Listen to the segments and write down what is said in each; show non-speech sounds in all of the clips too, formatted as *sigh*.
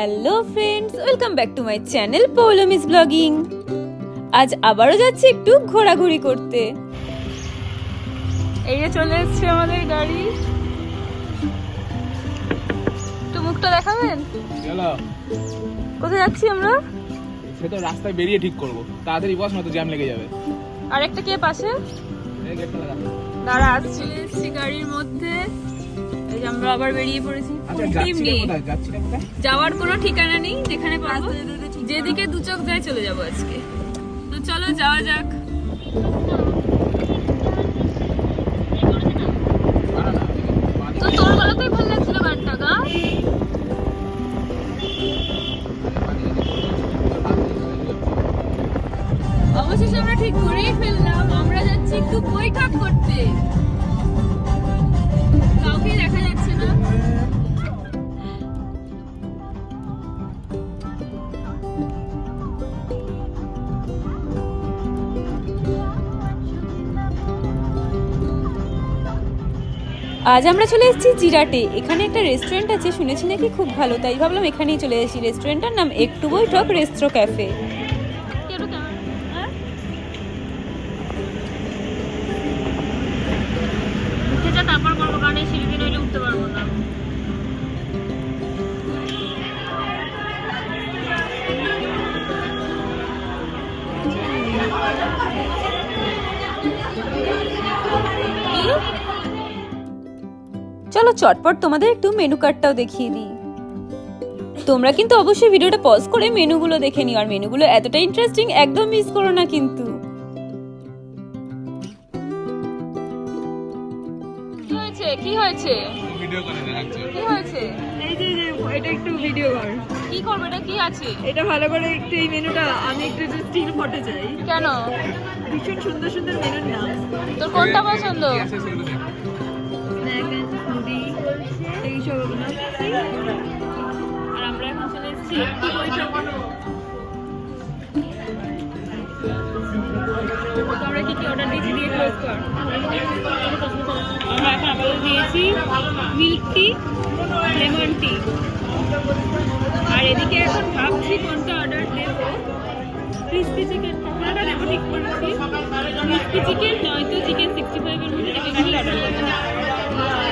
Hello friends welcome back to my channel Poulomi's blogging আজ আবারও যাচ্ছি একটু ঘোরাঘুরি করতে। এই যে চলে এসছে আমাদের গাড়ি। একটু মুখটা দেখাবেন? চলো কোথায় যাচ্ছি আমরা? সে তো রাস্তায় বেরিয়ে ঠিক করব। তাড়াতাড়ি বস না তো জ্যাম লেগে যাবে। আর একটা কে পাশে? এই গেটটা লাগা। দাঁড়া আসছি গাড়ির মধ্যে। আমরা আবার বেরিয়ে পড়েছি। আচ্ছা যাওয়ার কোনো ঠিকানা নেই যেখানে পাবো। যেদিকে দু চোখ যায় চলে যাব আজকে। তো চলো যাওয়া যাক। আজ আমরা চলে এসেছি জিরাটে। এখানে একটা রেস্টুরেন্ট আছে, শুনেছি নাকি খুব ভালো, তাই ভাবলাম এখানেই চলে এসেছি রেস্টুরেন্টটার নাম একটু বৈঠক রেস্ট্রো ক্যাফে তারপর উঠতে পারব না। চলো চটপট তোমাদের একটু মেনু কার্ডটাও দেখিয়ে দিই। তোমরা কিন্তু অবশ্যই ভিডিওটা পজ করে মেনুগুলো দেখে নিও আর মেনুগুলো এতটা ইন্টারেস্টিং একদম মিস করো না কিন্তু। কি হয়েছে? কি হয়েছে? ভিডিও করে দেখাচ্ছে। কি হয়েছে? এই যে এটা একটু ভিডিও কর। কি করবে? এটা কি আছে? এটা ভালো করে একটু এই মেনুটা আমি একটু যে স্টিল ফটো চাই কেন? ভীষণ সুন্দর সুন্দর মেনুর নাম। তোর কোনটা পছন্দ? মুদি এইসব আর আমরা এখন অর্ডার দিয়েছি দিয়ে ক্লোজ কর। আমরা মিল্ক টি লেমন টি আর এদিকে এখন ভাবছি কোনটা অর্ডার দেবো। ক্রিস্পি চিকেন পকোড়াটা নেব ঠিক করেছি ক্রিস্পি চিকেন নয়তো চিকেন সিক্সটি ফাইভের মধ্যে। অর্ডার দেবো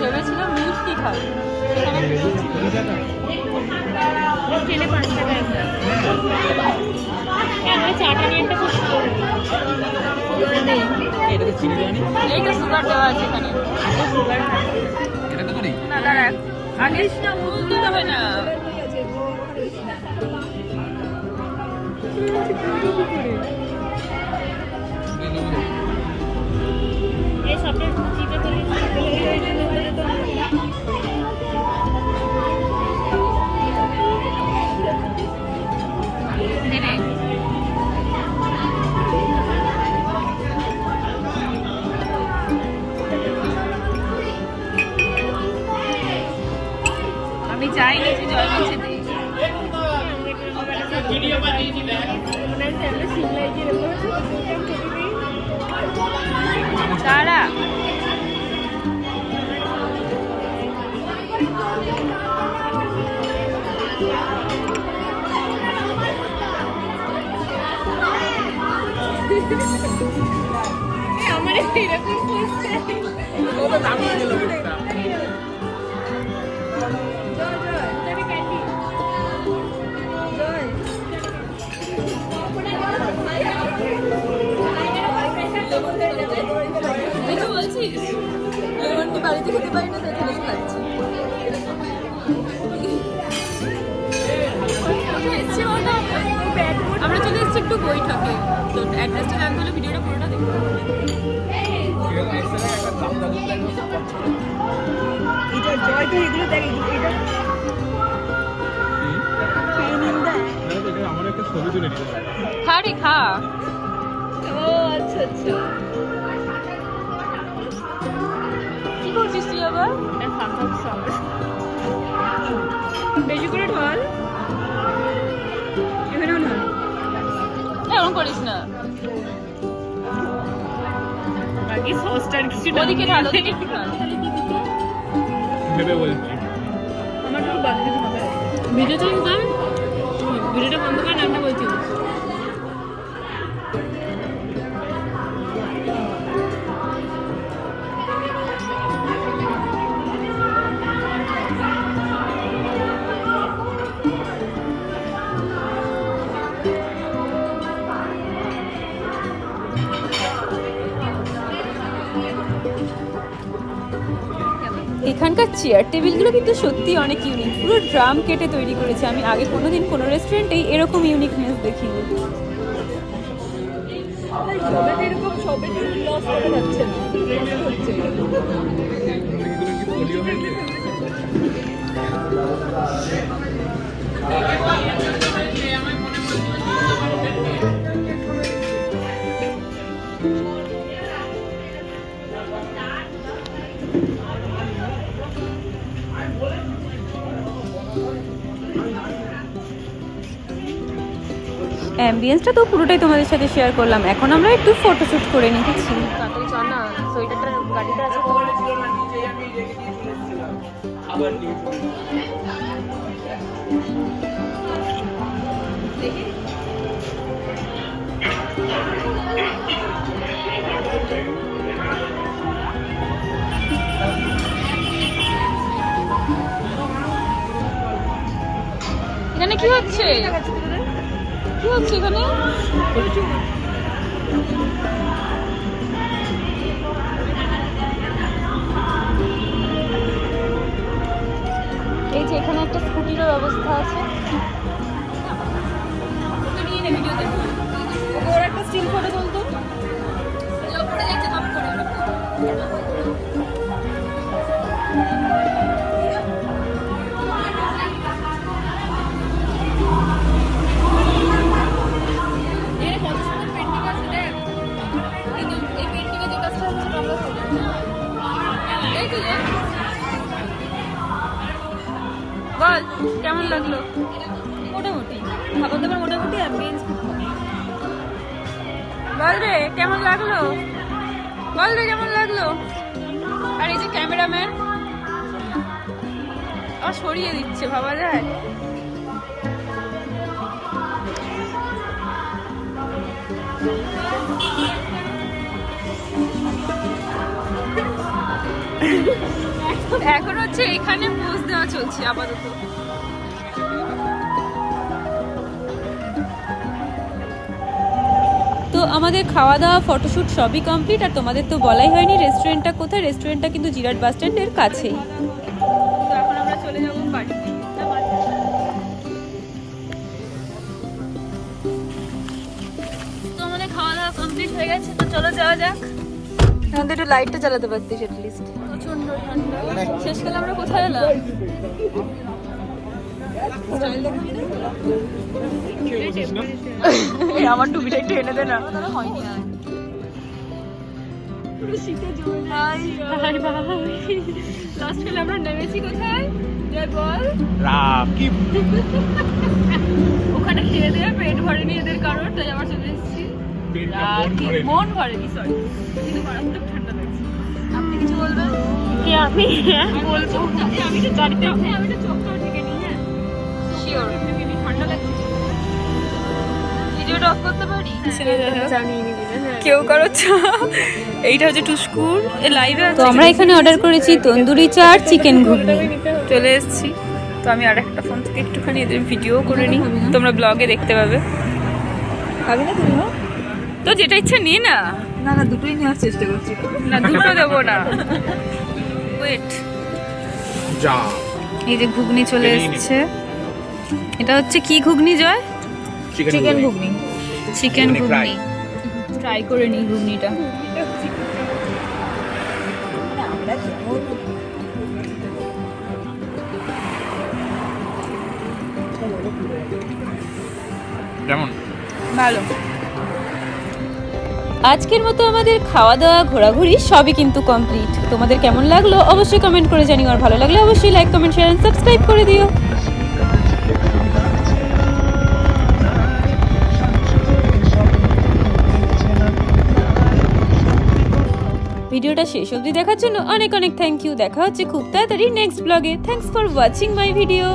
ভেবেছিলাম মিষ্টি খাবি। খেলে পাঁচ টাকা একটা। আমরা চাটা নিয়ে একটা খুব নেই এটা তো চিনি দেওয়া নেই? এই সুগার দেওয়া আছে এখানে। এটা তো করি না দাঁড়া। আগে না বলতে হবে না। এই সবটা চিপে ফেলি 맛있다. *laughs* 이 네, 아무리 이렇게 포스해. 너도 나무 들러보겠다. বাড়িতে খেতে পারি না তাই এখানে খাচ্ছি? আমরা চলে এসেছি একটু বৈঠকে তো অ্যাড্রেসটা জানতে হলে ভিডিওটা পুরোটা দেখতে একটা দাম দাম এটা জয় তো এগুলো দেখ এটা কি? পেয়ে ছবি তুলে নিতে খা রে খা ও আচ্ছা আচ্ছা সস বেশি করে ঢাল। এখানেও ঢাল। এরকম করিস না। বাকি সসটা আর কিছু ওদিকে ঢাল ওদিকে একটু ঢাল। ভেবে বলছি। আমার বাদ ভিডিও ভিডিওটা বন্ধ করে নামটা বলছি। এখানকার চেয়ার টেবিলগুলো কিন্তু সত্যি অনেক ইউনিক পুরো ড্রাম কেটে তৈরি করেছে। আমি আগে কোনোদিন কোনো রেস্টুরেন্টেই এরকম ইউনিকনেস দেখিনি। এরকম অ্যাম্বিয়েন্সটা তো পুরোটাই তোমাদের সাথে শেয়ার করলাম। এখন আমরা একটু ফটোশ্যুট করে নিচ্ছি তাড়াতাড়ি কি হচ্ছে? কি হচ্ছে এখানে? এই যে এখানে একটা স্কুটিরও ব্যবস্থা আছে। একটা স্টিল ফটো তুলতো। করে লাগল? বল রে কেমন লাগল? আর এই যে ক্যামেরাম্যান আর সরিয়ে দিচ্ছে, ভাবা যায়? এখন হচ্ছে এখানে পোজ দেওয়া চলছে, আপাতত। তো আমাদের খাওয়া দাওয়া ফটোশ্যুট সবই কমপ্লিট আর তোমাদের তো বলাই হয়নি রেস্টুরেন্টটা কোথায়? রেস্টুরেন্টটা কিন্তু জিরাট বাস স্ট্যান্ডের কাছেই। তো এখন আমরা চলে যাব বাড়িতে আমাদের খাওয়া দাওয়া কমপ্লিট হয়ে গেছে তো চলো যাওয়া যাক। আমাদের একটু লাইটটা চালাতে পারতিস লিস্ট প্রচণ্ড ঠান্ডা। শেষকালে আমরা কোথায় এলাম? আমার টুপিটা একটু এনে দে না। আমরা নেমেছি কোথায়? ওখানে খেয়ে দেবে পেট ভরেনি এদের কারণ তাই আবার চলে এসেছি। মন ভরেনি। সরি কিন্তু মারাত্মক ঠান্ডা লাগছে। আপনি কিছু বলবেন? আমি? বলব আমি তো গাড়িতে আমি তো চোখটাও ঠান্ডা লাগছে। ভিডিওটা অফ করতে পারি? জানিয়ে হ্যাঁ কেউ কারও চা এইটা হচ্ছে টুস্কুর এ লাইভে তো আমরা এখানে অর্ডার করেছি তন্দুরি চা আর চিকেন ঘুগনি। চলে এসেছি। তো আমি আর একটা ফোন থেকে একটুখানি এদের ভিডিও করে নিই। তোমরা ব্লগে দেখতে পাবে। খাবি না তুমি তো যেটা ইচ্ছা নিয়ে না। না না দুটোই নেওয়ার চেষ্টা করছি। না দুটো দেবো না। ওয়েট যা। এই যে ঘুগনি চলে। এসেছে। এটা হচ্ছে কি ঘুগনি জয়? চিকেন ঘুগনি। চিকেন ঘুগনি। ট্রাই করে নিই ঘুগনিটা। কেমন? ভালো। আজকের মতো আমাদের খাওয়া দাওয়া ঘোরাঘুরি সবই কিন্তু কমপ্লিট তোমাদের কেমন লাগল? অবশ্যই কমেন্ট করে জানিও। আর ভালো লাগলে অবশ্যই লাইক কমেন্ট শেয়ার সাবস্ক্রাইব করে দিও। ভিডিওটা শেষ অবধি দেখার জন্য অনেক অনেক থ্যাংক ইউ দেখা হচ্ছে খুব তাড়াতাড়ি নেক্সট ব্লগে thanks for watching my video